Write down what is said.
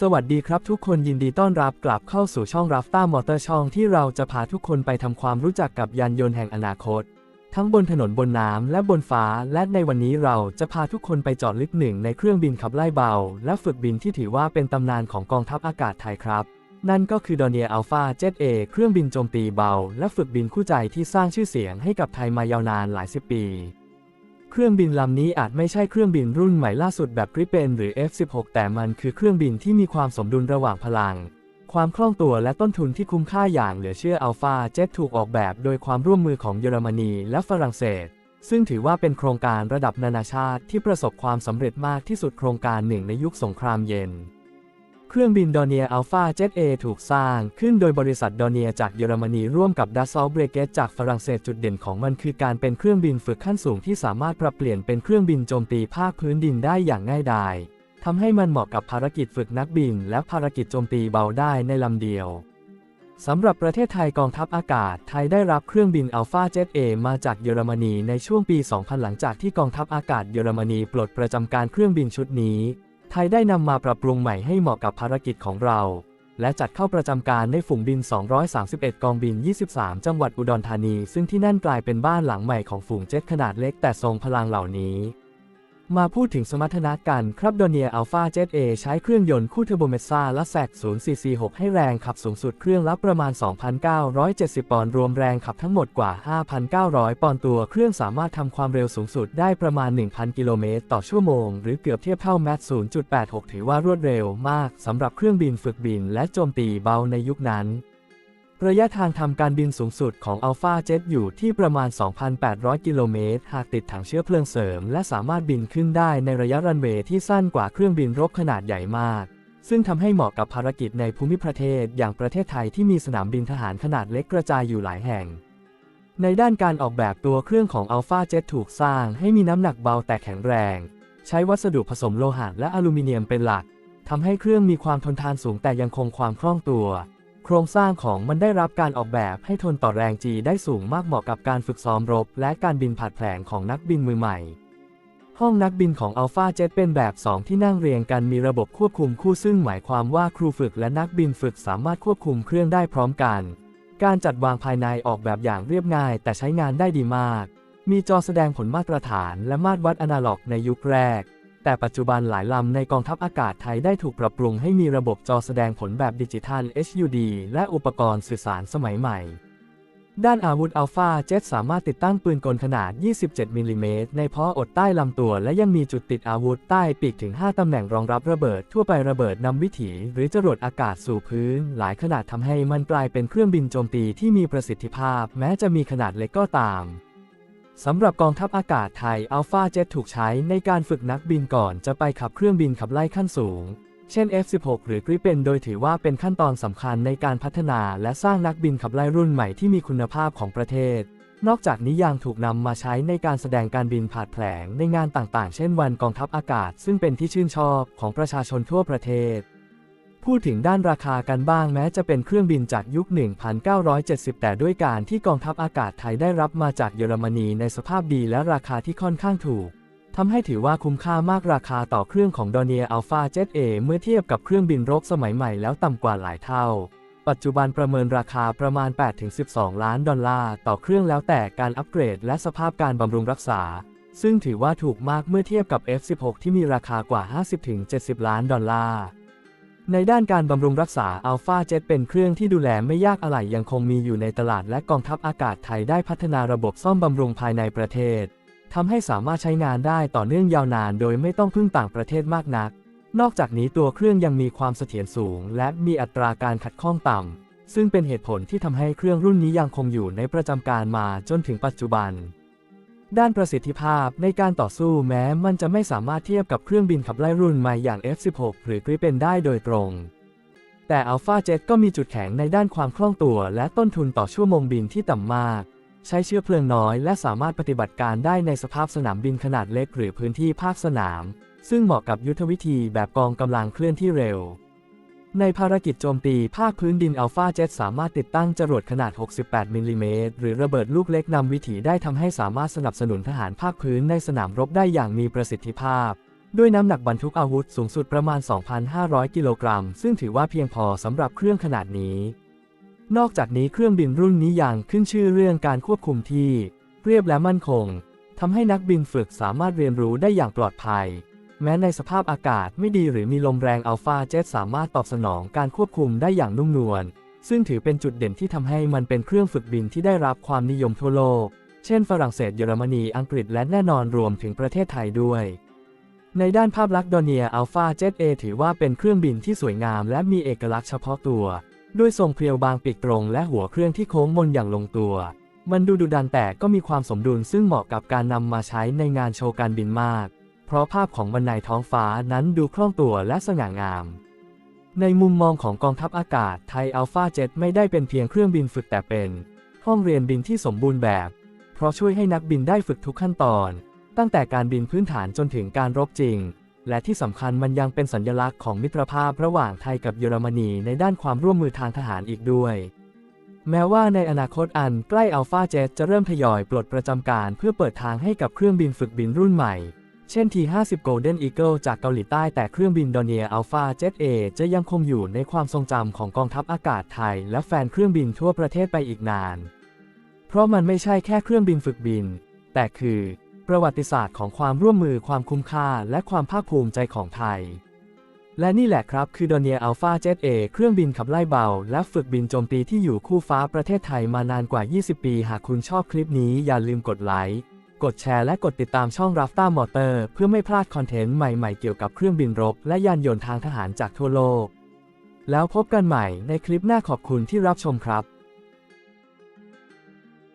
สวัสดีครับทุกคนยินดีต้อนรับกลับเข้าสู่ช่องราฟต้ามอเตอร์ช่องที่เราจะพาทุกคนไปทำความรู้จักกับยานยนต์แห่งอนาคต ทั้งบนถนนบนน้ำและบนฟ้า และในวันนี้เราจะพาทุกคนไปจอดลึกหนึ่งในเครื่องบินขับไล่เบา และฝึกบินที่ถือว่าเป็นตำนานของกองทัพอากาศไทยครับ นั่นก็คือดอเนียอัลฟาเจ็ตเอเครื่องบินโจมตีเบา และฝึกบินคู่ใจที่สร้างชื่อเสียงให้กับไทยมายาวนานหลายสิบปี เครื่องบินลำนี้อาจไม่ใช่เครื่องบินรุ่นใหม่ล่าสุดแบบกริปเปนหรือ F16 แต่มันคือเครื่องบินที่มีความสมดุลระหว่างพลัง ความคล่องตัวและต้นทุนที่คุ้มค่าอย่างเหลือเชื่ออัลฟาเจ็ตถูกออกแบบโดยความร่วมมือของเยอรมนีและฝรั่งเศส ซึ่งถือว่าเป็นโครงการระดับนานาชาติที่ประสบความสำเร็จมากที่สุดโครงการหนึ่งในยุคสงครามเย็น เครื่องบินดอเนียอัลฟาเจ็ตเอถูกสร้างขึ้นโดยบริษัทดอเนียจากเยอรมนีร่วมกับดัสซอลเบรเกตจากฝรั่งเศสจุดเด่นของมันคือการเป็นเครื่องบินฝึกขั้นสูงที่สามารถปรับเปลี่ยนเป็นเครื่องบินโจมตีภาคพื้นดินได้อย่างง่ายดายทำให้มันเหมาะกับภารกิจฝึกนักบิน และภารกิจโจมตีเบาได้ในลำเดียวสำหรับประเทศไทยกองทัพอากาศ ไทยได้รับเครื่องบินอัลฟาเจ็ตเอมาจากเยอรมนีในช่วงปี 2000 หลังจากที่กองทัพอากาศเยอรมนีปลดประจำการเครื่องบินชุดนี้ ไทยได้นำมาปรับปรุงใหม่ให้เหมาะกับภารกิจของเรา และจัดเข้าประจำการในฝูงบิน 231 กองบิน 23 จังหวัดอุดรธานี ซึ่งที่นั่นกลายเป็นบ้านหลังใหม่ของฝูงเจ็ตขนาดเล็กแต่ทรงพลังเหล่านี้ มาพูดถึงสมรรถนะกัน ครับดอเนียอัลฟาเจตเอใช้เครื่องยนต์คู่เทอร์โบเมซ่าและแซก046 ให้แรงขับสูงสุดเครื่องละประมาณ 2,970 ปอนด์รวมแรงขับทั้งหมดกว่า 5,900 ปอนด์ตัวเครื่องสามารถทำความเร็วสูงสุดได้ประมาณ 1,000 กิโลเมตรต่อชั่วโมง หรือเกือบเทียบเท่าแมท0.86 ถือว่ารวดเร็วมากสำหรับเครื่องบินฝึกบินและโจมตีเบาในยุคนั้น ระยะทางทำการบินสูงสุดของ Alpha Jet อยู่ที่ประมาณ 2,800 กิโลเมตร หากติดถังเชื้อเพลิงเสริม และสามารถบินขึ้นได้ในระยะรันเวย์ที่สั้นกว่าเครื่องบินรบขนาดใหญ่มาก ซึ่งทำให้เหมาะกับภารกิจในภูมิประเทศ อย่างประเทศไทยที่มีสนามบินทหารขนาดเล็กกระจายอยู่หลายแห่ง ในด้านการออกแบบตัวเครื่องของ Alpha Jet ถูกสร้างให้มีน้ำหนักเบาแต่แข็งแรง ใช้วัสดุผสมโลหะและอลูมิเนียมเป็นหลักทำให้เครื่องมีความทนทานสูงแต่ยังคงความคล่องตัว โครงสร้างของมันได้รับการออกแบบให้ทนต่อแรงจีได้สูงมากเหมาะกับการฝึกซ้อมรบ และการบินผัดแผลงของนักบินมือใหม่ ห้องนักบินของ Alpha Jet เป็นแบบ 2 ที่นั่งเรียงกันมีระบบควบคุมคู่ซึ่งหมายความว่าครูฝึกและนักบินฝึกสามารถควบคุมเครื่องได้พร้อมกัน การจัดวางภายในออกแบบอย่างเรียบง่าย แต่ใช้งานได้ดีมาก มีจอแสดงผลมาตรฐานและมาตรวัดอนาล็อกในยุคแรก แต่ปัจจุบันหลายลำในกองทัพอากาศไทยได้ถูกปรับปรุงให้มีระบบจอแสดงผลแบบดิจิทัล HUD และอุปกรณ์สื่อสารสมัยใหม่ ด้านอาวุธอัลฟาเจ็ตสามารถติดตั้งปืนกลขนาด 27มิลลิเมตรในเพาะอดใต้ลำตัว และยังมีจุดติดอาวุธใต้ปีกถึง 5 ตำแหน่งรองรับระเบิด ทั่วไประเบิดนำวิถีหรือจรวดอากาศสู่พื้น หลายขนาดทำให้มันกลายเป็นเครื่องบินโจมตีที่มีประสิทธิภาพ แม้จะมีขนาดเล็กก็ตาม สำหรับกองทัพอากาศไทยอัลฟาเจ็ถูกใช้ในการฝึกนักบินก่อนจะไปขับเครื่องบินขับไล่ขั้นสูง เช่น F16 หรือกริปเปนโดยถือว่าเป็นขั้นตอนสำคัญในการพัฒนาและสร้างนักบินขับไล่รุ่นใหม่ที่มีคุณภาพของประเทศ นอกจากนี้ยังถูกนำมาใช้ในการแสดงการบินผาดแผลงในงานต่างๆ เช่นวันกองทัพอากาศ ซึ่งเป็นที่ชื่นชอบของประชาชนทั่วประเทศ พูดถึงด้านราคากันบ้างแม้จะเป็นเครื่องบินจากยุค 1970 แต่ด้วยการที่กองทัพอากาศไทยได้รับมาจากเยอรมนีในสภาพดีและราคาที่ค่อนข้างถูกทำให้ถือว่าคุ้มค่ามากราคาต่อเครื่องของดอเนียอัลฟาเจ็ตเอเมื่อเทียบกับเครื่องบินรบสมัยใหม่แล้วต่ำกว่าหลายเท่า ปัจจุบันประเมินราคาประมาณ 8-12 ล้านดอลลาร์ต่อเครื่องแล้วแต่การอัปเกรดและสภาพการบำรุงรักษา ซึ่งถือว่าถูกมากเมื่อเทียบกับ F16 ที่มีราคากว่า 50-70 ล้านดอลลาร์ ในด้านการบำรุงรักษา Alpha Jet เป็นเครื่องที่ดูแลไม่ยากอะไหล่ยังคงมีอยู่ในตลาดและกองทัพอากาศไทยได้พัฒนาระบบซ่อมบำรุงภายในประเทศทำให้สามารถใช้งานได้ต่อเนื่องยาวนาน โดยไม่ต้องพึ่งต่างประเทศมากนัก นอกจากนี้ตัวเครื่องยังมีความเสถียรสูง และมีอัตราการขัดข้องต่ำซึ่งเป็นเหตุผลที่ทำให้เครื่องรุ่นนี้ยังคงอยู่ในประจำการมาจนถึงปัจจุบัน ด้านประสิทธิภาพในการต่อสู้แม้มันจะไม่สามารถเทียบกับเครื่องบินขับไล่รุ่นใหม่อย่าง F16 หรือกริปเปนได้โดยตรง แต่ Alpha Jet ก็มีจุดแข็งในด้านความคล่องตัว และต้นทุนต่อชั่วโมงบินที่ต่ำมาก ใช้เชื้อเพลิงน้อยและสามารถปฏิบัติการได้ในสภาพสนามบินขนาดเล็กหรือพื้นที่ภาคสนาม ซึ่งเหมาะกับยุทธวิธีแบบกองกำลังเคลื่อนที่เร็ว ในภารกิจโจมตีภาคพื้นดิน Alpha Jet สามารถติดตั้งจรวดขนาด 68 มิลลิเมตรหรือระเบิดลูกเล็กนำวิถีได้ทำให้สามารถสนับสนุนทหารภาคพื้นในสนามรบได้อย่างมีประสิทธิภาพ ด้วยน้ำหนักบรรทุกอาวุธสูงสุดประมาณ 2,500 กิโลกรัม ซึ่งถือว่าเพียงพอสำหรับเครื่องขนาดนี้ นอกจากนี้เครื่องบินรุ่นนี้ยังขึ้นชื่อเรื่องการควบคุมที่ เรียบและมั่นคงทำให้นักบินฝึกสามารถเรียนรู้ได้อย่างปลอดภัย แม้ในสภาพอากาศไม่ดีหรือมีลมแรงอัลฟาเจ็ตสามารถตอบสนองการควบคุมได้อย่างนุ่มนวล ซึ่งถือเป็นจุดเด่นที่ทำให้มันเป็นเครื่องฝึกบินที่ได้รับความนิยมทั่วโลก เช่น ฝรั่งเศสเยอรมนี อังกฤษและแน่นอนรวมถึงประเทศไทยด้วย ในด้านภาพลักษณ์ดอเนียอัลฟาเจ็ตเอถือว่าเป็นเครื่องบินที่สวยงาม และมีเอกลักษณ์เฉพาะตัว ด้วยทรงเพรียวบางปีกตรง และหัวเครื่องที่โค้งมนอย่างลงตัว มันดูดุดันแต่ก็มีความสมดุลซึ่งเหมาะกับการนำมาใช้ในงานโชว์การบินมาก เพราะภาพของมันในท้องฟ้านั้นดูคล่องตัวและสง่างาม ในมุมมองของกองทัพอากาศไทยอัลฟาเจ็ตไม่ได้เป็นเพียงเครื่องบินฝึกแต่เป็น ห้องเรียนบินที่สมบูรณ์แบบ เพราะช่วยให้นักบินได้ฝึกทุกขั้นตอน ตั้งแต่การบินพื้นฐานจนถึงการรบจริง และที่สำคัญมันยังเป็นสัญลักษณ์ของมิตรภาพระหว่างไทยกับเยอรมนีในด้านความร่วมมือทางทหารอีกด้วยแม้ว่าในอนาคตอันใกล้อัลฟาเจ็ตจะเริ่มทยอยปลดประจำการเพื่อเปิดทางให้กับเครื่องบินฝึกบินรุ่นใหม่ เช่น T50 Golden Eagle จากเกาหลีใต้แต่เครื่องบินดอเนียอัลฟาเจ็ตเอจะยังคงอยู่ในความทรงจำของกองทัพอากาศไทย และแฟนเครื่องบินทั่วประเทศไปอีกนาน เพราะมันไม่ใช่แค่เครื่องบินฝึกบิน แต่คือ ประวัติศาสตร์ของความร่วมมือความคุ้มค่า และความภาคภูมิใจของไทย และนี่แหละครับคือดอเนียอัลฟาเจ็ตเอเครื่องบินขับไล่เบา และฝึกบินโจมตีที่อยู่คู่ฟ้าประเทศไทยมานานกว่า 20 ปี หากคุณชอบคลิปนี้อย่าลืมกดไลค์ กดแชร์และกดติดตามช่อง Rafta Motor เพื่อไม่พลาดคอนเทนต์ใหม่ๆเกี่ยวกับเครื่องบินรบ และยานยนต์ทางทหารจากทั่วโลก แล้วพบกันใหม่ในคลิปหน้าขอบคุณที่รับชมครับ